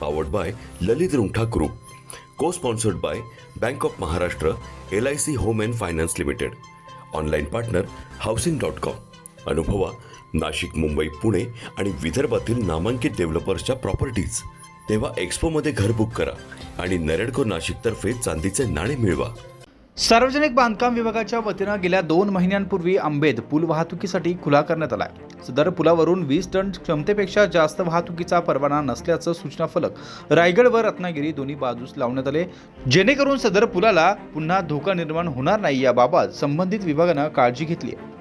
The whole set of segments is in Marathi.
powered by Lalit Rungtha group co sponsored by bank of Maharashtra L I C home and finance limited online partner housing dot com अनुभवा नाशिक मुंबई पुणे आणि विदर्भातील नामांकित डेव्हलपर्सच्या प्रॉपर्टीज तेव्हा एक्सपोमध्ये घर बुक करा आणि नरेडको नाशिकतर्फे चांदीचे नाणे मिळवा. सार्वजनिक बांधकाम विभागाच्या वतीनं गेल्या दोन महिन्यांपूर्वी आंबेद पूल वाहतुकीसाठी खुला करण्यात आलाय. सदर पुलावरून वीस टन क्षमतेपेक्षा जास्त वाहतुकीचा परवाना नसल्याचं सूचना फलक रायगड व रत्नागिरी दोन्ही बाजूस लावण्यात आले. जेणेकरून सदर पुलाला पुन्हा धोका निर्माण होणार नाही याबाबत संबंधित विभागानं काळजी घेतली आहे.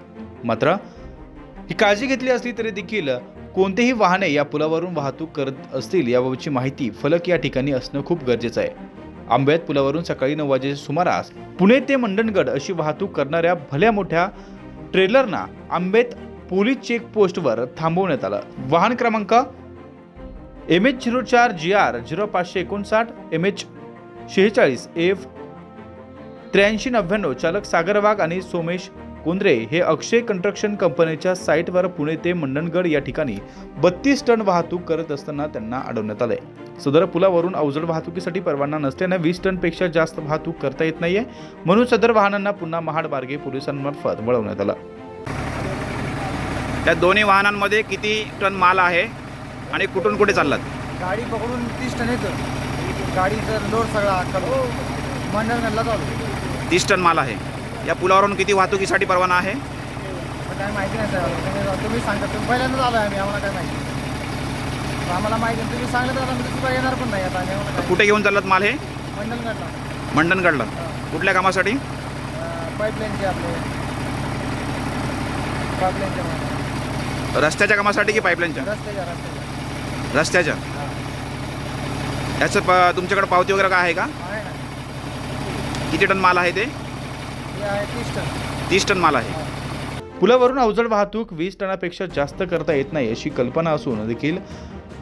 मात्र ही काळजी घेतली असली तरी देखील कोणतेही वाहने या पुलावरून वाहतूक करत असतील याबाबतची माहिती फलक या ठिकाणी असणं खूप गरजेचं आहे. आंब्यात पुलावरून सकाळी नऊ वाजेच्या सुमारास पुणे ते मंडणगड अशी वाहतूक करणाऱ्या भल्या मोठ्या ट्रेलरना आंबेत पोलीस चेकपोस्टवर थांबवण्यात आलं. वाहन क्रमांक एम एच झिरो चार जी आर झिरो पाचशे एकोणसाठ एम एच शेहेचाळीस एफ त्र्याऐंशी नव्याण्णव चालक सागर वाघ आणि सोमेश कुंद्रे हे अक्षय कंस्ट्रक्शन कंपनीच्या साईटवर पुणे ते मंडणगड या ठिकाणी बत्तीस टन वाहतूक करत असताना त्यांना अडवण्यात आलंय. सदर पुलावरून अवजड वाहतुकीसाठी परवाना नसल्यानं वीस टनपेक्षा जास्त वाहतूक करता येत नाहीये. म्हणून सदर वाहनांना पुन्हा महाड बार्गे पोलिसांमार्फत वळवण्यात आलं. त्या दोन्ही वाहनांमध्ये किती टन माल आहे आणि कुठून कुठे चाललात? गाडी पकडून तीस टन येतं. गाडीचं लोड सगळा मंडळगडला चालू. तीस टन माल आहे. या पुलावरून किती वाहतुकीसाठी परवाना आहे? काय माहिती नाही सर. तुम्ही सांगता तुम्ही पहिल्यांदाच आलो आहे आम्ही आम्हाला काय माहिती. आम्हाला माहिती नाही. तुम्ही सांगितलं तर आम्ही तुझं येणार पण नाही आता आम्ही आम्हाला काय कुठे घेऊन चाललात माल हे? मंडलगडला मंडणगडला. कुठल्या कामासाठी? पाईपलाईनचे आपले. पाईपलाईनचे रस्त्याच्या कामासाठी की पाईपलाईनच्या? रस्त्याच्या रस्त्याच्या. रस्त्याच्या. हां. याचं प तुमच्याकडे पावती वगैरे काय आहे का? आहे ना. किती टन माल आहे ते? तीस टन माल आहे. पुलावरून अवजड वाहतूक वीस टनापेक्षा जास्त करता येत नाही अशी कल्पना असून देखील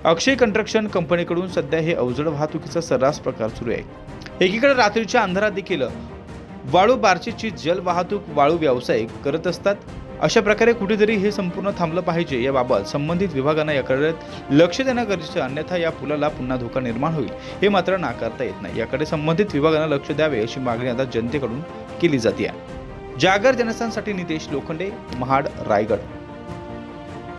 अक्षय कंस्ट्रक्शन कंपनीकडून सध्या हे अवजड वाहतुकीचा सर्रास प्रकार सुरू आहे. एकीकडे रात्रीच्या अंधारात देखील वाळू बार्शीची जल वाहतूक वाळू व्यावसायिक करत असतात. अशा प्रकारे कुठेतरी हे संपूर्ण थांबलं पाहिजे याबाबत संबंधित विभागांना याकडे लक्ष देणं गरजेचं अन्यथा या पुलाला पुन्हा धोका निर्माण होईल हे मात्र नाकारता येत नाही. याकडे संबंधित विभागांना लक्ष द्यावे अशी मागणी आता जनतेकडून केली जाते. जागर जनस्थानसाठी नितेश लोखंडे महाड रायगड.